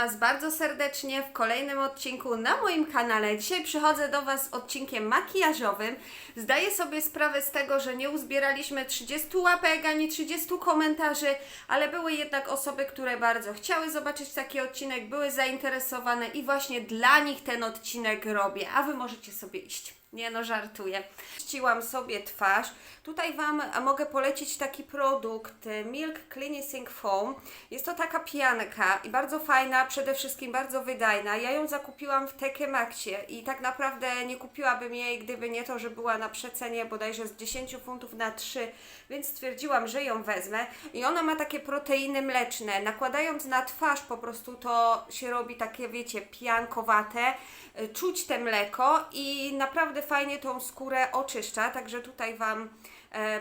Was bardzo serdecznie w kolejnym odcinku na moim kanale. Dzisiaj przychodzę do Was z odcinkiem makijażowym. Zdaję sobie sprawę z tego, że nie uzbieraliśmy 30 łapek ani 30 komentarzy, ale były jednak osoby, które bardzo chciały zobaczyć taki odcinek, były zainteresowane i właśnie dla nich ten odcinek robię. A Wy możecie sobie iść. Nie no, żartuję. Ściłam sobie twarz. Tutaj Wam mogę polecić taki produkt y, Milk Cleansing Foam. Jest to taka pianka i bardzo fajna, przede wszystkim bardzo wydajna. Ja ją zakupiłam w Tekemakcie i tak naprawdę nie kupiłabym jej, gdyby nie to, że była na przecenie bodajże z 10 funtów na 3, więc stwierdziłam, że ją wezmę. I ona ma takie proteiny mleczne. Nakładając na twarz po prostu to się robi takie, wiecie, piankowate. Y, Czuć te mleko i naprawdę fajnie tą skórę oczyszcza, także tutaj Wam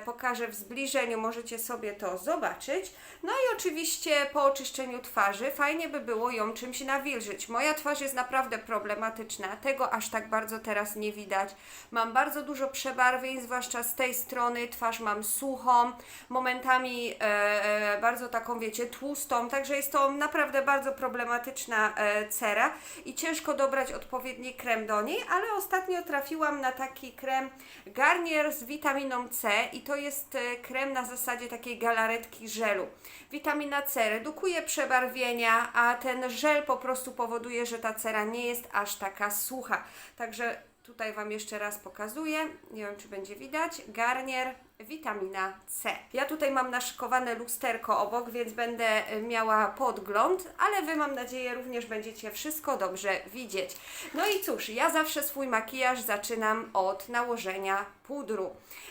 pokażę w zbliżeniu, możecie sobie to zobaczyć. No i oczywiście po oczyszczeniu twarzy fajnie by było ją czymś nawilżyć. Moja twarz jest naprawdę problematyczna, tego aż tak bardzo teraz nie widać. Mam bardzo dużo przebarwień, zwłaszcza z tej strony, twarz mam suchą, momentami e, e, bardzo taką, wiecie, tłustą, także jest to naprawdę bardzo problematyczna e, cera i ciężko dobrać odpowiedni krem do niej, ale ostatnio trafiłam na taki krem Garnier z witaminą C i to jest e, krem na zasadzie takiej galaretki żelu. Witamina C redukuje przebarwienia, a ten żel po prostu powoduje, że ta cera nie jest aż taka sucha. Także tutaj Wam jeszcze raz pokazuję. Nie wiem, czy będzie widać. Garnier witamina C. Ja tutaj mam naszykowane lusterko obok, więc będę e, miała podgląd, ale Wy mam nadzieję również będziecie wszystko dobrze widzieć. No i cóż, ja zawsze swój makijaż zaczynam od nałożenia pudru.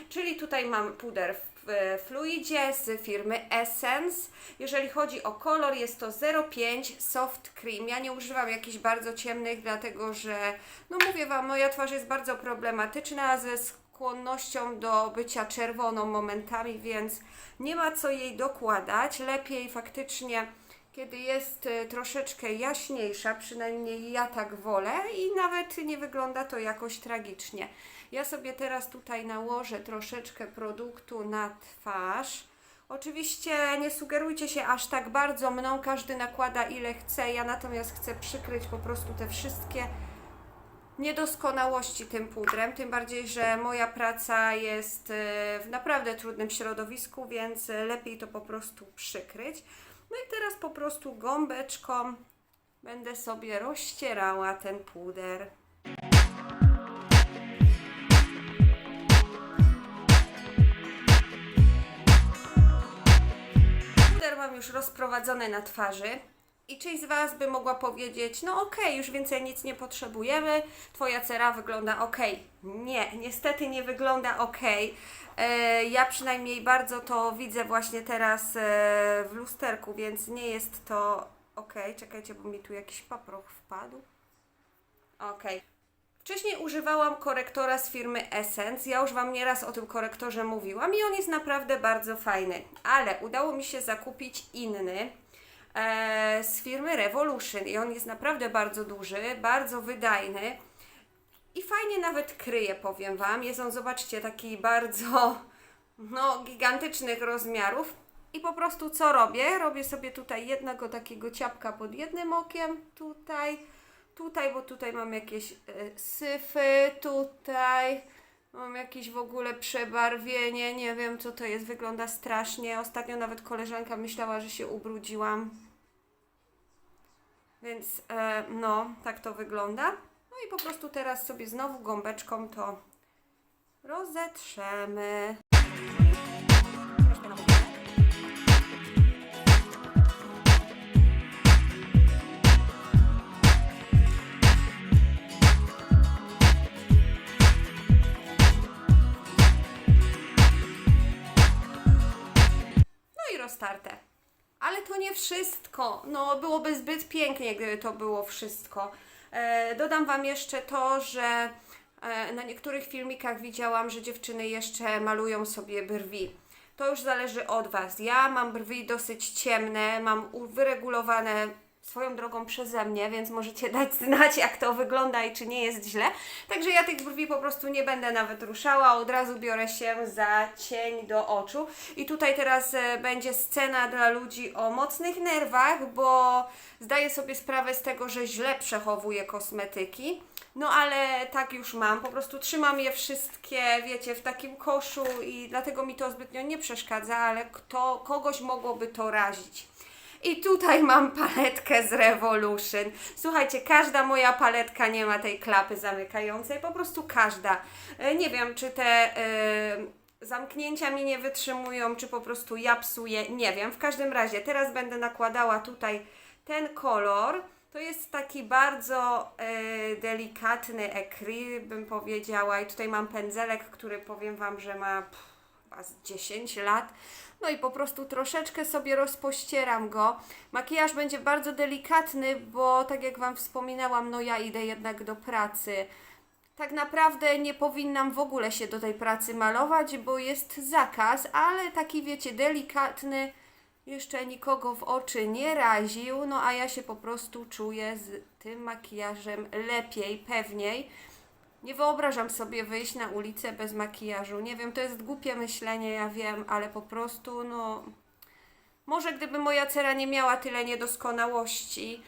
Czyli tutaj mam puder w e, fluidzie z firmy Essence. Jeżeli chodzi o kolor, jest to 05 Soft Cream. Ja nie używam jakichś bardzo ciemnych, dlatego że, no mówię Wam, moja twarz jest bardzo problematyczna ze skłonnością do bycia czerwoną momentami, więc nie ma co jej dokładać. Lepiej faktycznie, kiedy jest e, troszeczkę jaśniejsza, przynajmniej ja tak wolę i nawet nie wygląda to jakoś tragicznie. Ja sobie teraz tutaj nałożę troszeczkę produktu na twarz. Oczywiście nie sugerujcie się aż tak bardzo mną, każdy nakłada ile chce. Ja natomiast chcę przykryć po prostu te wszystkie niedoskonałości tym pudrem, tym bardziej, że moja praca jest e, w naprawdę trudnym środowisku, więc lepiej to po prostu przykryć. No i teraz po prostu gąbeczką będę sobie rozcierała ten puder. Puder mam już rozprowadzony na twarzy. I część z Was by mogła powiedzieć, no okej, już więcej nic nie potrzebujemy, Twoja cera wygląda ok. Nie, niestety nie wygląda ok. E, ja przynajmniej bardzo to widzę właśnie teraz e, w lusterku, więc nie jest to ok. Czekajcie, bo mi tu jakiś paproch wpadł. Okej. Wcześniej używałam korektora z firmy Essence. Ja już Wam nieraz o tym korektorze mówiłam i on jest naprawdę bardzo fajny. Ale udało mi się zakupić inny z firmy Revolution i on jest naprawdę bardzo duży, bardzo wydajny i fajnie nawet kryje, powiem Wam. Jest on, zobaczcie, taki bardzo no, gigantycznych rozmiarów. I po prostu co robię? Robię sobie tutaj jednego takiego ciapka pod jednym okiem, tutaj, tutaj, bo tutaj mam jakieś e, syfy, tutaj mam jakieś w ogóle przebarwienie, nie wiem co to jest, wygląda strasznie. Ostatnio nawet koleżanka myślała, że się ubrudziłam. Więc e, no, tak to wygląda. No i po prostu teraz sobie znowu gąbeczką to rozetrzemy. No i roztarte. Nie wszystko. No, byłoby zbyt pięknie, gdyby to było wszystko. E, dodam Wam jeszcze to, że e, na niektórych filmikach widziałam, że dziewczyny jeszcze malują sobie brwi. To już zależy od Was. Ja mam brwi dosyć ciemne, mam wyregulowane swoją drogą przeze mnie, więc możecie dać znać, jak to wygląda i czy nie jest źle. Także ja tych brwi po prostu nie będę nawet ruszała, od razu biorę się za cień do oczu. I tutaj teraz e, będzie scena dla ludzi o mocnych nerwach, bo zdaję sobie sprawę z tego, że źle przechowuję kosmetyki. No ale tak już mam, po prostu trzymam je wszystkie, wiecie, w takim koszu i dlatego mi to zbytnio nie przeszkadza, ale kto, kogoś mogłoby to razić. I tutaj mam paletkę z Revolution. Słuchajcie, każda moja paletka nie ma tej klapy zamykającej, po prostu każda. E, Nie wiem, czy te e, zamknięcia mi nie wytrzymują, czy po prostu ja psuję, nie wiem. W każdym razie, teraz będę nakładała tutaj ten kolor. To jest taki bardzo e, delikatny ekry, bym powiedziała. I tutaj mam pędzelek, który powiem Wam, że ma pff, chyba z 10 lat. No i po prostu troszeczkę sobie rozpościeram go. Makijaż będzie bardzo delikatny, bo tak jak Wam wspominałam, no ja idę jednak do pracy. Tak naprawdę nie powinnam w ogóle się do tej pracy malować, bo jest zakaz, ale taki wiecie, delikatny, jeszcze nikogo w oczy nie raził, no a ja się po prostu czuję z tym makijażem lepiej, pewniej. Nie wyobrażam sobie wyjść na ulicę bez makijażu. Nie wiem, to jest głupie myślenie, ja wiem, ale po prostu, no. Może gdyby moja cera nie miała tyle niedoskonałości,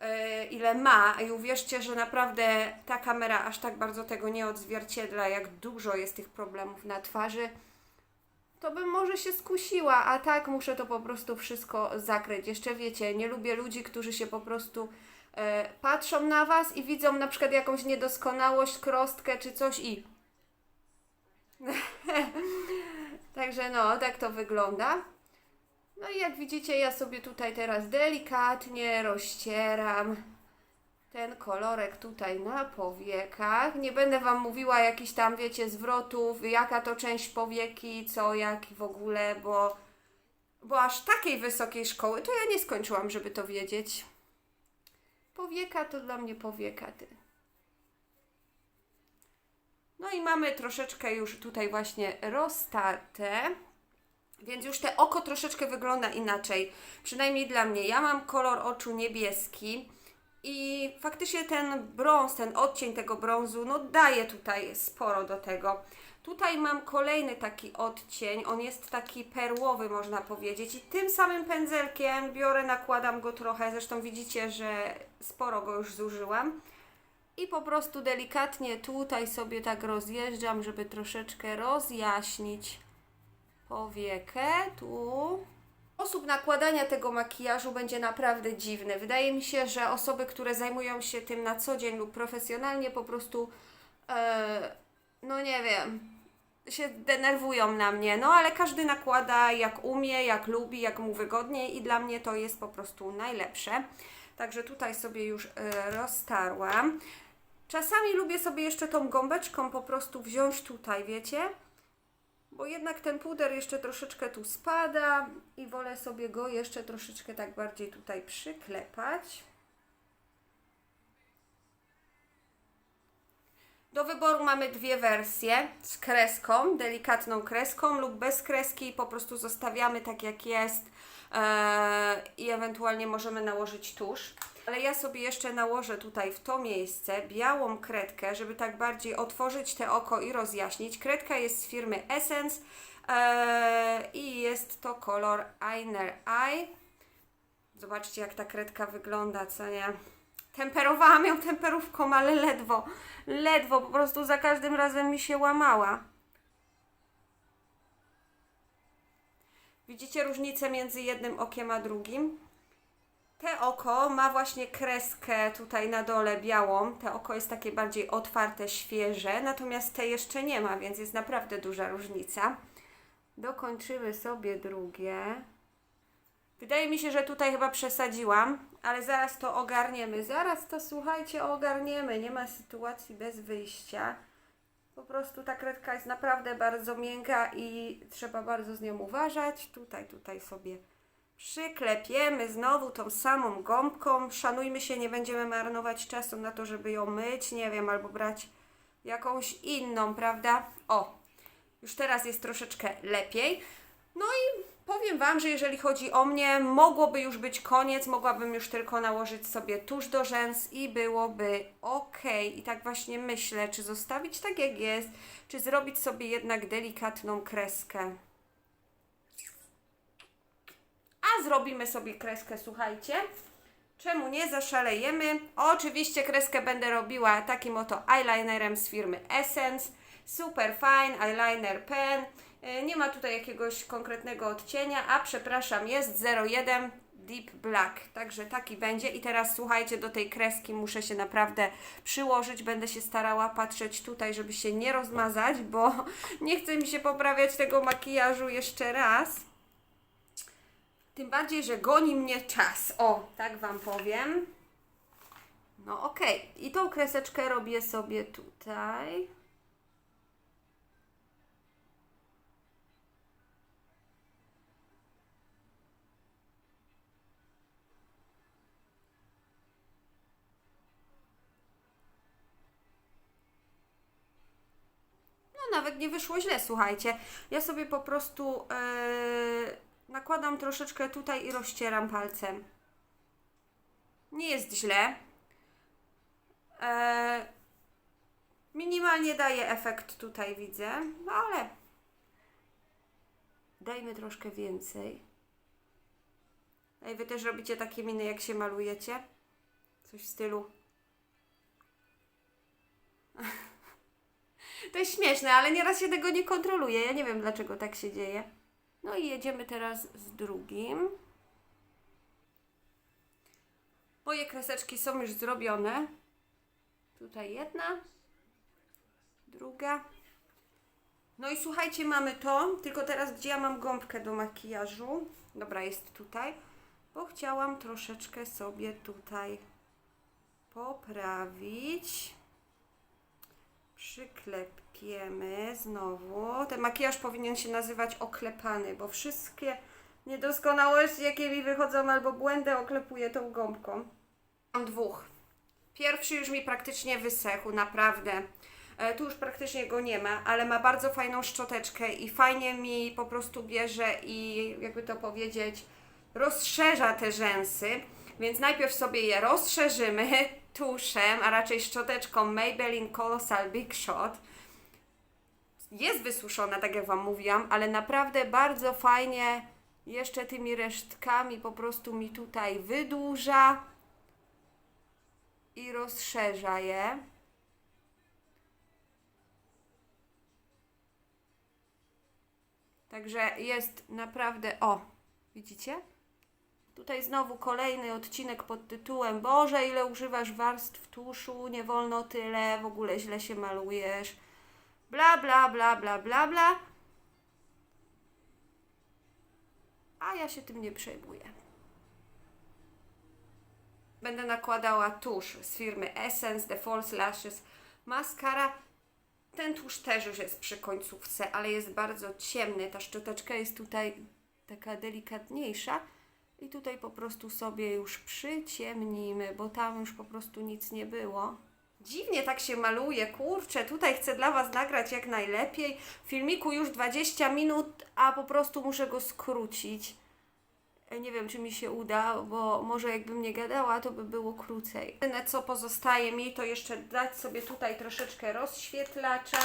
yy, ile ma, i uwierzcie, że naprawdę ta kamera aż tak bardzo tego nie odzwierciedla, jak dużo jest tych problemów na twarzy, to bym może się skusiła, a tak muszę to po prostu wszystko zakryć. Jeszcze wiecie, nie lubię ludzi, którzy się po prostu patrzą na was i widzą na przykład jakąś niedoskonałość, krostkę czy coś i. Także no, tak to wygląda. No i jak widzicie, ja sobie tutaj teraz delikatnie rozcieram ten kolorek tutaj na powiekach. Nie będę Wam mówiła jakichś tam, wiecie, zwrotów, jaka to część powieki, co, jak w ogóle, bo, bo aż takiej wysokiej szkoły to ja nie skończyłam, żeby to wiedzieć. Powieka to dla mnie powieka, ty. No i mamy troszeczkę już tutaj właśnie roztarte. Więc już te oko troszeczkę wygląda inaczej. Przynajmniej dla mnie. Ja mam kolor oczu niebieski. I faktycznie ten brąz, ten odcień tego brązu, no daje tutaj sporo do tego. Tutaj mam kolejny taki odcień, on jest taki perłowy można powiedzieć i tym samym pędzelkiem biorę, nakładam go trochę, zresztą widzicie, że sporo go już zużyłam. I po prostu delikatnie tutaj sobie tak rozjeżdżam, żeby troszeczkę rozjaśnić powiekę, tu. Sposób nakładania tego makijażu będzie naprawdę dziwny. Wydaje mi się, że osoby, które zajmują się tym na co dzień lub profesjonalnie, po prostu, e, no nie wiem, się denerwują na mnie. No ale każdy nakłada jak umie, jak lubi, jak mu wygodniej i dla mnie to jest po prostu najlepsze. Także tutaj sobie już e, roztarłam. Czasami lubię sobie jeszcze tą gąbeczką po prostu wziąć tutaj, wiecie? bo jednak ten puder jeszcze troszeczkę tu spada i wolę sobie go jeszcze troszeczkę tak bardziej tutaj przyklepać. Do wyboru mamy dwie wersje z kreską, delikatną kreską lub bez kreski po prostu zostawiamy tak jak jest i ewentualnie możemy nałożyć tusz. Ale ja sobie jeszcze nałożę tutaj w to miejsce białą kredkę, żeby tak bardziej otworzyć te oko i rozjaśnić. Kredka jest z firmy Essence eee, i jest to kolor Einer Eye. Zobaczcie jak ta kredka wygląda, co nie? Temperowałam ją temperówką, ale ledwo, ledwo, po prostu za każdym razem mi się łamała. Widzicie różnicę między jednym okiem a drugim? Te oko ma właśnie kreskę tutaj na dole białą. Te oko jest takie bardziej otwarte, świeże, natomiast te jeszcze nie ma, więc jest naprawdę duża różnica. Dokończymy sobie drugie. Wydaje mi się, że tutaj chyba przesadziłam, ale zaraz to ogarniemy. Zaraz to słuchajcie, ogarniemy. Nie ma sytuacji bez wyjścia. Po prostu ta kredka jest naprawdę bardzo miękka i trzeba bardzo z nią uważać. Tutaj, tutaj sobie przyklepiemy znowu tą samą gąbką. Szanujmy się, nie będziemy marnować czasu na to, żeby ją myć, nie wiem, albo brać jakąś inną, prawda? O, już teraz jest troszeczkę lepiej. No i Powiem Wam, że jeżeli chodzi o mnie, mogłoby już być koniec, mogłabym już tylko nałożyć sobie tusz do rzęs i byłoby ok. I tak właśnie myślę, czy zostawić tak jak jest, czy zrobić sobie jednak delikatną kreskę. A zrobimy sobie kreskę, słuchajcie. Czemu nie? Zaszalejemy. Oczywiście kreskę będę robiła takim oto eyelinerem z firmy Essence. Super fine, eyeliner pen. E, Nie ma tutaj jakiegoś konkretnego odcienia, a przepraszam, jest 01 Deep Black. Także taki będzie. I teraz słuchajcie, do tej kreski muszę się naprawdę przyłożyć. Będę się starała patrzeć tutaj, żeby się nie rozmazać, bo nie chce mi się poprawiać tego makijażu jeszcze raz. Tym bardziej, że goni mnie czas. O, tak Wam powiem. No okej. I tą kreseczkę robię sobie tutaj. Nawet nie wyszło źle, słuchajcie. Ja sobie po prostu yy, nakładam troszeczkę tutaj i rozcieram palcem. Nie jest źle. E, minimalnie daje efekt tutaj, widzę, no ale dajmy troszkę więcej. Ej, wy też robicie takie miny, jak się malujecie? Coś w stylu. To jest śmieszne, ale nieraz się tego nie kontroluje. Ja nie wiem, dlaczego tak się dzieje. No i jedziemy teraz z drugim. Moje kreseczki są już zrobione. Tutaj jedna, druga. No i słuchajcie, mamy to. Tylko teraz, gdzie ja mam gąbkę do makijażu? Dobra, jest tutaj. Bo chciałam troszeczkę sobie tutaj poprawić. Przyklepiemy znowu. Ten makijaż powinien się nazywać oklepany, bo wszystkie niedoskonałości, jakie mi wychodzą, albo błędy, oklepuję tą gąbką. Mam dwóch. Pierwszy już mi praktycznie wysechł, naprawdę. E, tu już praktycznie go nie ma, ale ma bardzo fajną szczoteczkę i fajnie mi po prostu bierze i jakby to powiedzieć, rozszerza te rzęsy. Więc najpierw sobie je rozszerzymy tuszem, a raczej szczoteczką Maybelline Colossal Big Shot. Jest wysuszona, tak jak Wam mówiłam, ale naprawdę bardzo fajnie jeszcze tymi resztkami po prostu mi tutaj wydłuża i rozszerza je. Także jest naprawdę. O, widzicie? Tutaj znowu kolejny odcinek pod tytułem Boże, ile używasz warstw tuszu, nie wolno tyle, w ogóle źle się malujesz. Bla, bla, bla, bla, bla, bla. A ja się tym nie przejmuję. Będę nakładała tusz z firmy Essence The False Lashes Mascara. Ten tusz też już jest przy końcówce, ale jest bardzo ciemny. Ta szczoteczka jest tutaj taka delikatniejsza. I tutaj po prostu sobie już przyciemnimy, bo tam już po prostu nic nie było. Dziwnie tak się maluje, kurczę, tutaj chcę dla Was nagrać jak najlepiej. W filmiku już 20 minut, a po prostu muszę go skrócić. Nie wiem, czy mi się uda, bo może jakbym nie gadała, to by było krócej. Jedyne co pozostaje mi, to jeszcze dać sobie tutaj troszeczkę rozświetlacza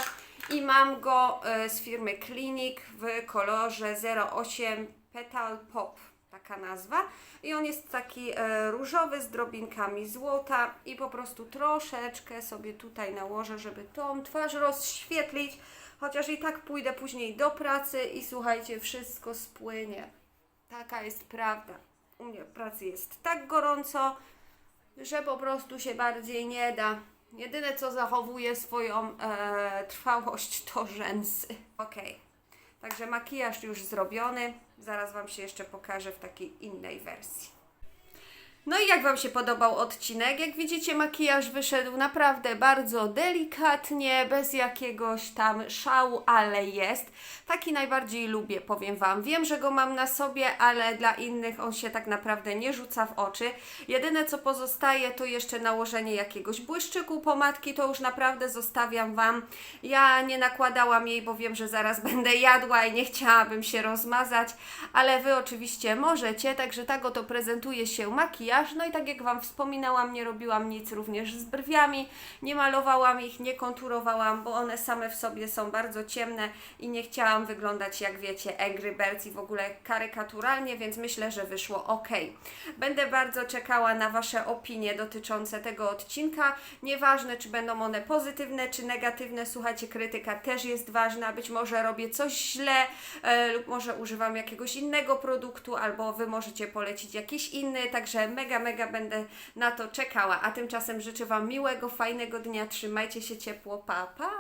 i mam go e, z firmy Clinic w kolorze 08 Petal Pop, taka nazwa. I on jest taki e, różowy z drobinkami złota i po prostu troszeczkę sobie tutaj nałożę, żeby tą twarz rozświetlić, chociaż i tak pójdę później do pracy i słuchajcie, wszystko spłynie. Taka jest prawda. U mnie w pracy jest tak gorąco, że po prostu się bardziej nie da. Jedyne co zachowuje swoją e, trwałość to rzęsy. Ok, także makijaż już zrobiony. Zaraz Wam się jeszcze pokażę w takiej innej wersji. No i jak Wam się podobał odcinek? Jak widzicie, makijaż wyszedł naprawdę bardzo delikatnie, bez jakiegoś tam szału, ale jest. Taki najbardziej lubię, powiem Wam. Wiem, że go mam na sobie, ale dla innych on się tak naprawdę nie rzuca w oczy. Jedyne co pozostaje to jeszcze nałożenie jakiegoś błyszczyku pomadki, to już naprawdę zostawiam Wam. Ja nie nakładałam jej, bo wiem, że zaraz będę jadła i nie chciałabym się rozmazać, ale Wy oczywiście możecie, także tak oto prezentuje się makijaż. No i tak jak Wam wspominałam, nie robiłam nic również z brwiami, nie malowałam ich, nie konturowałam, bo one same w sobie są bardzo ciemne i nie chciałam wyglądać jak wiecie Angry Birds i w ogóle karykaturalnie, więc myślę, że wyszło ok. Będę bardzo czekała na Wasze opinie dotyczące tego odcinka. Nieważne, czy będą one pozytywne, czy negatywne. Słuchajcie, krytyka też jest ważna. Być może robię coś źle, e, lub może używam jakiegoś innego produktu, albo Wy możecie polecić jakiś inny. Także mega, mega będę na to czekała. A tymczasem życzę Wam miłego, fajnego dnia. Trzymajcie się ciepło. Pa, pa!